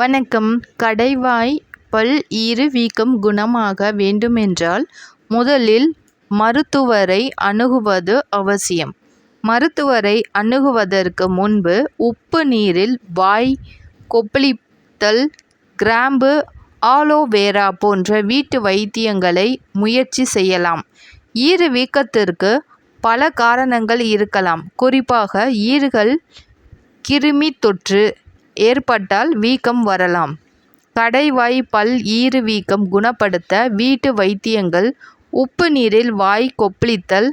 வணக்கம் கடைவாய் பல் ஈறு வீக்கம் குணமாக வேண்டுமென்றால் முதலில் மருத்துவரை அணுகுவது அவசியம். மருத்துவரை அணுகுவதற்கு முன்பு உப்பு நீரில் வாய் கொப்பளித்தல் கிராம்பு ஆலோவேரா போன்ற வீட்டு வைத்தியங்களை முயற்சி செய்யலாம். ஈறு வீக்கத்திற்கு பல காரணங்கள் இருக்கலாம். குறிப்பாக ஈறுகள் கிருமி தொற்று ஏற்பட்டால் வீக்கம் வரலாம். கடைவாய் பல் ஈறு வீக்கம் குணப்படுத்த வீட்டு வைத்தியங்கள் உப்பு நீரில் வாய் கொப்பளித்தல்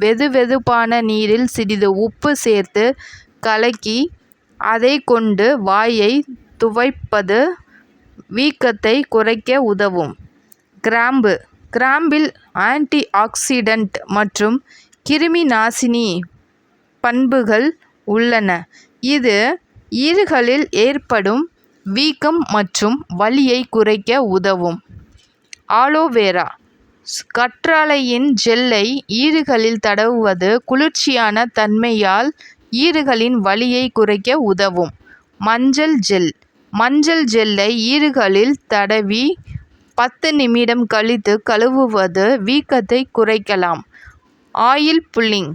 வெதுவெதுப்பான நீரில் சிறிது உப்பு சேர்த்து கலக்கி அதைக் கொண்டு வாயை துவைப்பது வீக்கத்தை குறைக்க உதவும். கிராம்பு கிராம்பில் ஆன்டி ஆக்சிடென்ட் மற்றும் கிருமி நாசினி பண்புகள் உள்ளன. இது ஈறுகளில் ஏற்படும் வீக்கம் மற்றும் வலியை குறைக்க உதவும். ஆலோவேரா கற்றாழையின் ஜெல்லை ஈறுகளில் தடவுவது குளிர்ச்சியான தன்மையால் ஈறுகளின் வலியை குறைக்க உதவும். மஞ்சள் ஜெல் மஞ்சள் ஜெல்லை ஈறுகளில் தடவி பத்து நிமிடம் கழித்து கழுவுவது வீக்கத்தை குறைக்கலாம். ஆயில் புல்லிங்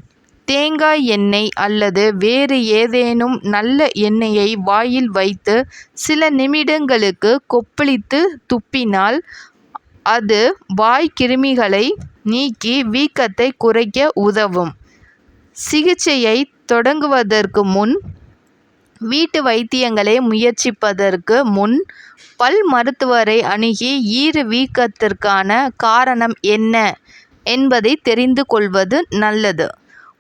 தேங்காய் எண்ணெய் அல்லது வேறு ஏதேனும் நல்ல எண்ணெயை வாயில் வைத்து சில நிமிடங்களுக்கு கொப்பளித்து துப்பினால் அது வாய் கிருமிகளை நீக்கி வீக்கத்தை குறைக்க உதவும். சிகிச்சையை தொடங்குவதற்கு முன் வீட்டு வைத்தியங்களை முயற்சிப்பதற்கு முன் பல் மருத்துவரை அணுகி ஈறு வீக்கத்திற்கான காரணம் என்ன என்பதை தெரிந்து கொள்வது நல்லது.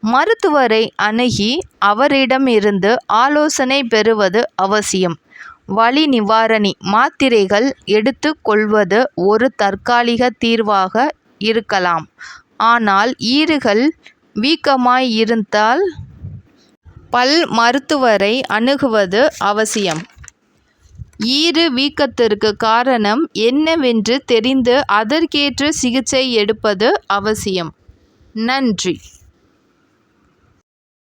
மருத்துவரை அணுகி அவரிடமிருந்து ஆலோசனை பெறுவது அவசியம். வலி நிவாரணி மாத்திரைகள் எடுத்து கொள்வது ஒரு தற்காலிக தீர்வாக இருக்கலாம். ஆனால் ஈறுகள் வீக்கமாய் இருந்தால் பல் மருத்துவரை அணுகுவது அவசியம். ஈறு வீக்கத்திற்கு காரணம் என்னவென்று தெரிந்து அதற்கேற்ற சிகிச்சை எடுப்பது அவசியம். நன்றி.